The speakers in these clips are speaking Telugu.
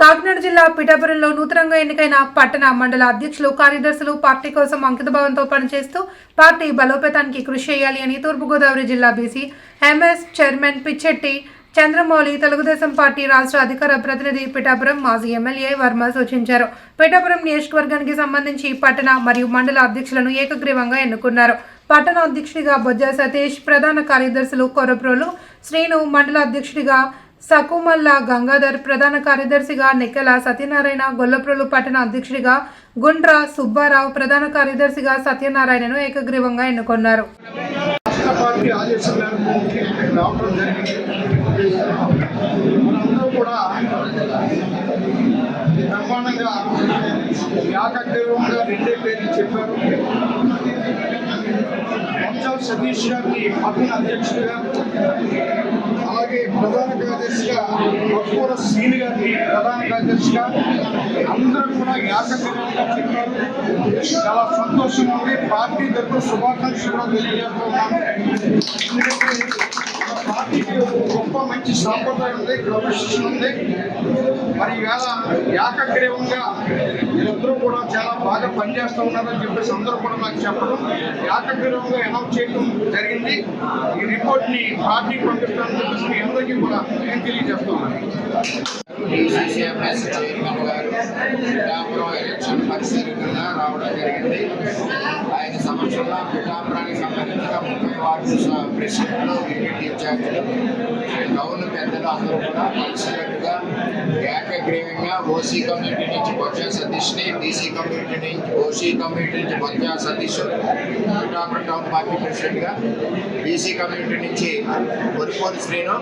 కాకినాడ జిల్లా పిఠాపురంలో నూతనంగా ఎన్నికైన పట్టణ మండల అధ్యక్షులు కార్యదర్శులు పార్టీ కోసం అంకితభావంతో పనిచేస్తూ పార్టీ బలోపేతానికి కృషి చేయాలి అని తూర్పుగోదావరి జిల్లా BC MS chairman Pichetti Chandramouli Telugu Desam party రాష్ట్ర అధికార ప్రతినిధి పిఠాపురం మాజీ ఎమ్మెల్యే వర్మ సూచించారు. పిఠాపురం నియోజకవర్గానికి సంబంధించి పట్టణ మరియు మండల అధ్యక్షులను ఏకగ్రీవంగా ఎన్నుకున్నారు. పట్టణ అధ్యక్షుడిగా బొజ్జ సతీష్ ప్రధాన కార్యదర్శులు కొరప్రోలు శ్రీను మండల అధ్యక్షుడిగా సకుమల్ల గంగాధర్ ప్రధాన కార్యదర్శిగా నిక్కల సత్యనారాయణ గొల్లప్రోలు పట్టణ అధ్యక్షుడిగా గుండ్ర సుబ్బారావు ప్రధాన కార్యదర్శిగా సత్యనారాయణను ఏకగ్రీవంగా ఎన్నుకున్నారు. చెప్పారు సతీష్ గారిని పట్టణ అధ్యక్షుడిగా ప్రధాన కార్యదర్శిగా మక్కువ శ్రీని గారిని ప్రధాన కార్యదర్శిగా అందరూ కూడా ఏకగ్రీవంగా చెప్పారు. చాలా సంతోషంగా ఉంది. పార్టీ తరఫున శుభాకాంక్షలు కూడా తెలియజేస్తున్నాను పార్టీకి గొప్ప మంచి సాంప్రదాయం ఉంది క్రమశిక్షణ ఉంది. మరి ఈవేళ ఏకగ్రీవంగా చాలా బాగా పనిచేస్తూ ఉన్నారని చెప్పేసి అందరూ కూడా నాకు చెప్పడం ఏకగ్రీవంగా అనౌన్స్ చేయడం జరిగింది. ఈ రిపోర్ట్ని పార్టీకి పంపిస్తానని చెప్పేసి మీ అందరికీ కూడా నేను తెలియజేస్తున్నాను డిసిసిఎంఎస్ చైర్మన్ గారు పిఠాపురం ఎలక్షన్ పరిశీలనగా రావడం జరిగింది. ఆయన సమక్షంలో పిఠాపురానికి సంబంధించిన ముప్పై వార్డు స- ప్రెసిడెంట్లు యూనిట్ ఇన్ఛార్జీలు గౌను పెద్దలు అందరూ కూడా పరిశీలన ఓసీ కమ్యూనిటీ నుంచి బొత్స సతీష్ని బీసీ కమ్యూనిటీ నుంచి ఓసీ కమ్యూనిటీ నుంచి బొత్స సతీష్ పిఠాపురం టౌన్ పార్టీ ప్రెసిడెంట్గా బీసీ కమ్యూనిటీ నుంచి పొరిపోలి శ్రీను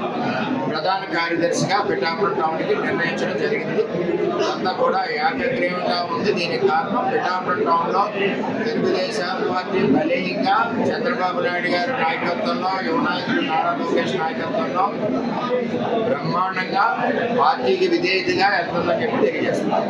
ప్రధాన కార్యదర్శిగా పిఠాపురం టౌన్కి నిర్ణయించడం జరిగింది. అంతా కూడా ఏకగ్రీవంగా ఉంది. దీనికి కారణం పిఠాపురం టౌన్లో తెలుగుదేశం పార్టీ బలీయంగా చంద్రబాబు నాయుడు గారి నాయకత్వంలో యువనాయకుడు నారా లోకేష్ నాయకత్వంలో బ్రహ్మాండంగా పార్టీకి విధేయతగా వెళ్తుందని చెప్పి తెలియజేస్తున్నారు.